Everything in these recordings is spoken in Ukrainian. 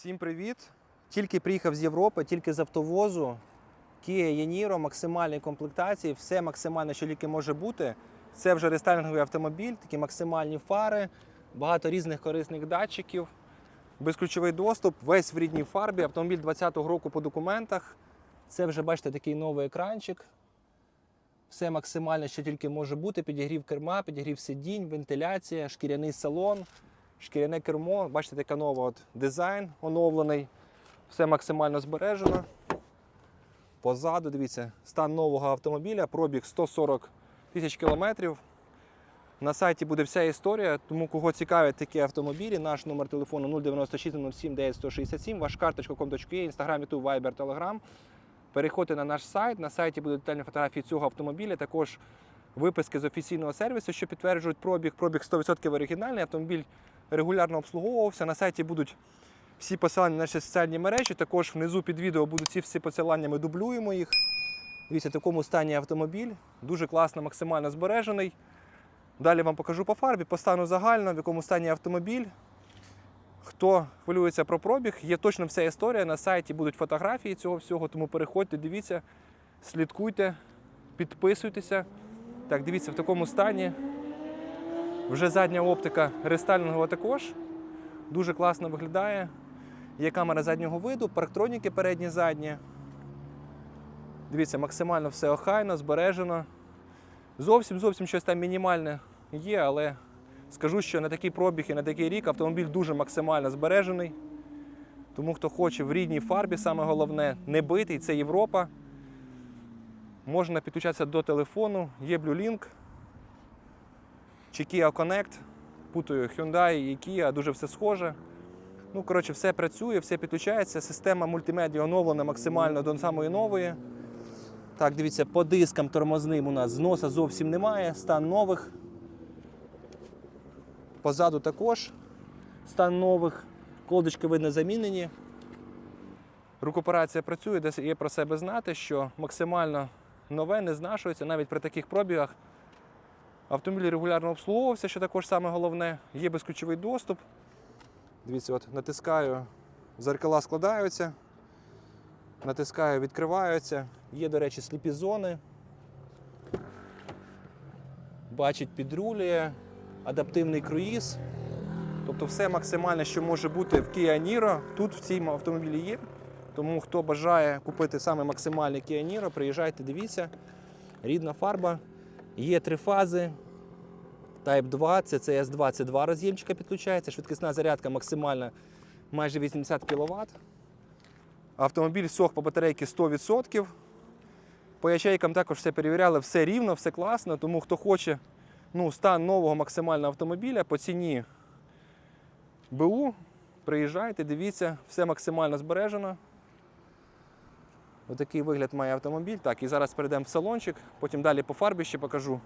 Всім привіт! Тільки приїхав з Європи, тільки з автовозу. Kia Yaniro, максимальної комплектації, все максимально, що тільки може бути. Це вже рестайлінговий автомобіль, такі максимальні фари, багато різних корисних датчиків, безключовий доступ, весь в рідній фарбі. Автомобіль 2020 року по документах. Це вже бачите такий новий екранчик. Все максимально, що тільки може бути. Підігрів керма, підігрів сидінь, вентиляція, шкіряний салон, шкіряне кермо. Бачите, така нова от дизайн оновлений. Все максимально збережено. Позаду, дивіться, стан нового автомобіля, пробіг 140 тисяч кілометрів. На сайті буде вся історія, тому кого цікавлять такі автомобілі, наш номер телефону 096 07 9167, ваш карточка com.ua, інстаграм, ютуб, вайбер, телеграм. Переходьте на наш сайт. На сайті будуть детальні фотографії цього автомобіля, також виписки з офіційного сервісу, що підтверджують пробіг. Пробіг 100% оригінальний. Автомобіль регулярно обслуговувався. На сайті будуть всі посилання на наші соціальні мережі. Також внизу під відео будуть ці всі посилання, ми дублюємо їх. Дивіться, в такому стані автомобіль. Дуже класно, максимально збережений. Далі вам покажу по фарбі, по стану загально, в якому стані автомобіль. Хто хвилюється про пробіг, є точно вся історія. На сайті будуть фотографії цього всього, тому переходьте, дивіться, слідкуйте, підписуйтеся. Так, дивіться, в такому стані. Вже задня оптика рестайлінгова також. Дуже класно виглядає. Є камера заднього виду, парктроніки передні задні. Дивіться, максимально все охайно, збережено. Зовсім зовсім щось там мінімальне є, але скажу, що на такий пробіг і на такий рік автомобіль дуже максимально збережений. Тому хто хоче в рідній фарбі, саме головне, не битий, це Європа. Можна підключатися до телефону, є Blue-Link чи Kia Connect. Путаю Hyundai і Kia, дуже все схоже. Ну, коротше, все працює, все підключається. Система мультимедіа оновлена максимально до самої нової. Так, дивіться, по дискам тормозним у нас зноса зовсім немає, стан нових. Позаду також стан нових. Колодочки видно замінені. Рукоперація працює, десь є про себе знати, що максимально нове не знашується навіть при таких пробігах. Автомобіль регулярно обслуговувався, що також саме головне. Є безключовий доступ. Дивіться, от натискаю, зеркала складаються, натискаю, відкриваються. Є, до речі, сліпі зони. Бачить, підрулює, адаптивний круїз. Тобто все максимальне, що може бути в Kia Niro, тут в цьому автомобілі є. Тому хто бажає купити саме максимальний Kia Niro, приїжджайте, дивіться. Рідна фарба. Є три фази. Type 2, це CS2, це два роз'ємчика підключається. Швидкісна зарядка максимальна майже 80 кВт. Автомобіль сох по батарейки 100%. По ячейкам також все перевіряли, все рівно, все класно. Тому хто хоче ну, стан нового максимального автомобіля по ціні БУ, приїжджайте, дивіться, все максимально збережено. Отакий вигляд має автомобіль. Так, і зараз перейдемо в салончик, потім далі по фарбі ще покажу,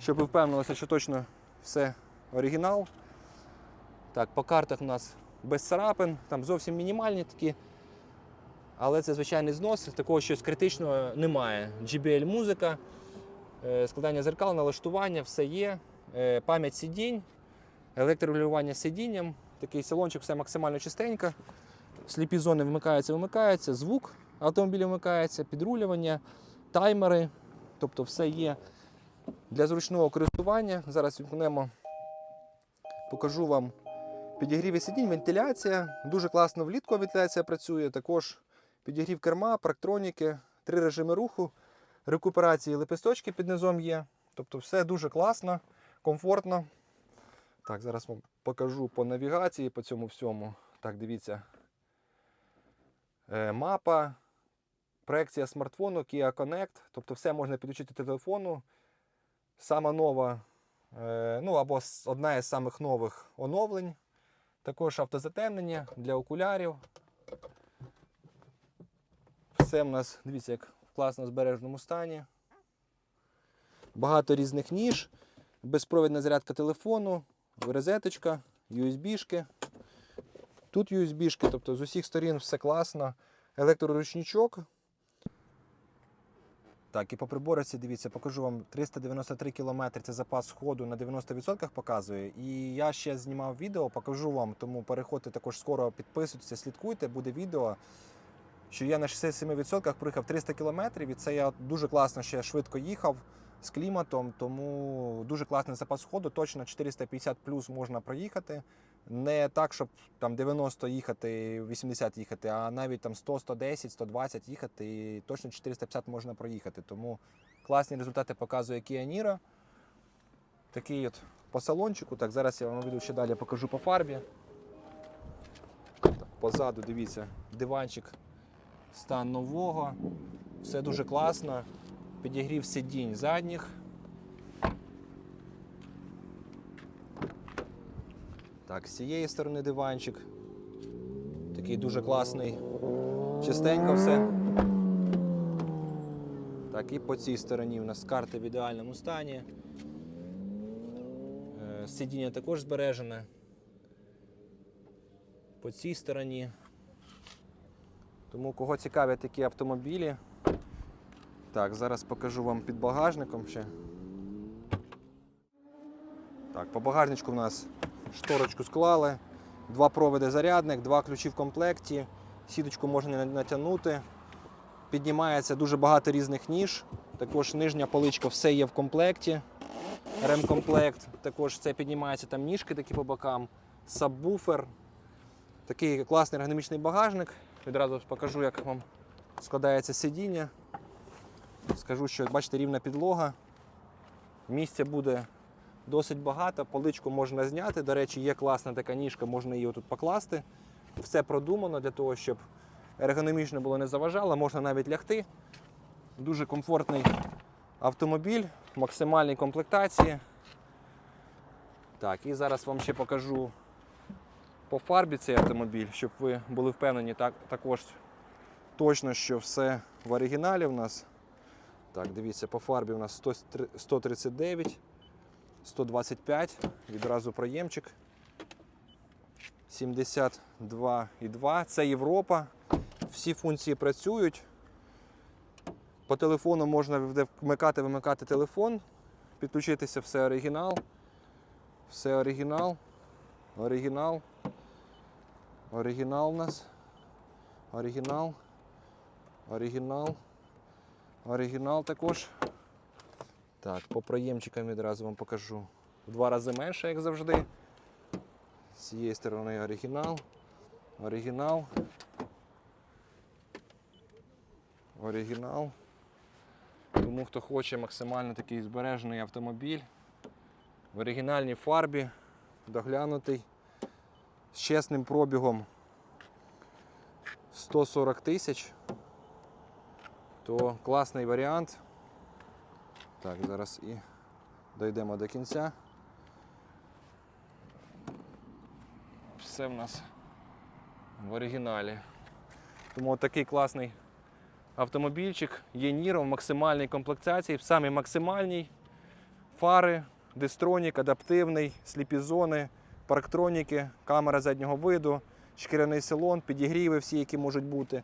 щоб ви впевнилися, що точно все оригінал. Так, по картах у нас без царапин, там зовсім мінімальні такі. Але це звичайний знос, такого щось критичного немає. GBL музика, е, складання зеркал, налаштування, все є. Е, Пам'ять сидінь, електрорегулювання сидінням. Такий салончик, все максимально чистенько. Сліпі зони вмикаються, вимикаються, звук автомобіля вмикається, підрулювання, таймери. Тобто все є для зручного користування. Зараз вімкнемо, покажу вам підігріві сидінь, вентиляція. Дуже класно влітку вентиляція працює. Також підігрів керма, парктроніки, три режими руху, рекуперації лепесточки під низом є. Тобто все дуже класно, комфортно. Так, зараз вам покажу по навігації, по цьому всьому. Так, дивіться. Е, Мапа, проекція смартфону, Kia Connect. Тобто все можна підключити телефону. Сама нова, е, ну або одна із самих нових оновлень. Також автозатемнення для окулярів. Все в нас, дивіться, як в класно збереженому стані. Багато різних ніж, безпровідна зарядка телефону, розеточка, USB-шки. Тут USB-шки, тобто з усіх сторін все класно. Електроручничок. Так, і по приборці, дивіться, покажу вам 393 км це запас ходу на 90% показує. І я ще знімав відео, покажу вам, тому переходьте також скоро, підписуйтесь, слідкуйте, буде відео. Що я на 67% проїхав 300 км, і це я дуже класно ще швидко їхав з кліматом, тому дуже класний запас ходу, точно 450 плюс можна проїхати. Не так, щоб там 90 їхати, 80 їхати, а навіть там 100, 110, 120 їхати, і точно 450 можна проїхати. Тому класні результати показує Kia Niro. Такий от по салончику. Так, зараз я вам відео ще далі покажу по фарбі. Позаду, дивіться, диванчик стан нового. Все дуже класно. Підігрів сидінь задніх. Так, з цієї сторони диванчик. Такий дуже класний. Чистенько все. Так, і по цій стороні у нас карта в ідеальному стані. Е, Сидіння також збережене. По цій стороні. Тому кого цікавлять такі автомобілі. Так, зараз покажу вам під багажником ще. Так, по багажничку у нас шторочку склали, два проводи зарядник, два ключі в комплекті, сіточку можна натягнути. Піднімається дуже багато різних ніж. Також нижня поличка все є в комплекті. Ремкомплект. Також це піднімається там ніжки такі по бокам, сабвуфер. Такий класний ергономічний багажник. Відразу покажу, як вам складається сидіння. Скажу, що бачите, рівна підлога. Місця буде досить багато, поличку можна зняти. До речі, є класна така ніжка, можна її тут покласти. Все продумано для того, щоб ергономічно було не заважало, можна навіть лягти. Дуже комфортний автомобіль, максимальній комплектації. Так, і зараз вам ще покажу по фарбі цей автомобіль, щоб ви були впевнені так, також точно, що все в оригіналі в нас. Так, дивіться, по фарбі у нас 139, 125, відразу проємчик. 72,2. Це Європа. Всі функції працюють. По телефону можна вмикати, вимикати телефон, підключитися все оригінал. Все оригінал. Оригінал. Оригінал у нас. Оригінал. Оригінал. Оригінал також. Так, по проємчикам відразу вам покажу. В два рази менше, як завжди. З цієї сторони оригінал. Оригінал. Оригінал. Тому хто хоче максимально такий збережений автомобіль. В оригінальній фарбі, доглянутий, з чесним пробігом 140 тисяч, то класний варіант. Так, зараз і дійдемо до кінця. Все в нас в оригіналі. Тому такий класний автомобільчик є Ніро в максимальній комплектації, в самій максимальній. Фари, дистронік, адаптивний, сліпі зони, парктроніки, камера заднього виду, шкіряний салон, підігріви всі, які можуть бути.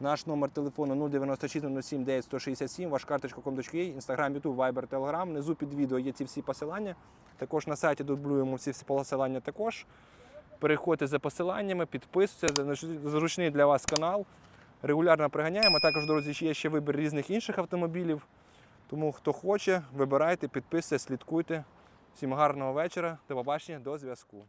Наш номер телефону 096 07 9 167, ваш карточка com.ua, інстаграм, ютуб, вайбер, телеграм. Внизу під відео є ці всі посилання. Також на сайті дублюємо ці всі посилання також. Переходьте за посиланнями, підписуйтесь, зручний для вас канал. Регулярно приганяємо. Також, друзі, є ще вибір різних інших автомобілів. Тому хто хоче, вибирайте, підписуйтесь, слідкуйте. Всім гарного вечора, до побачення, до зв'язку.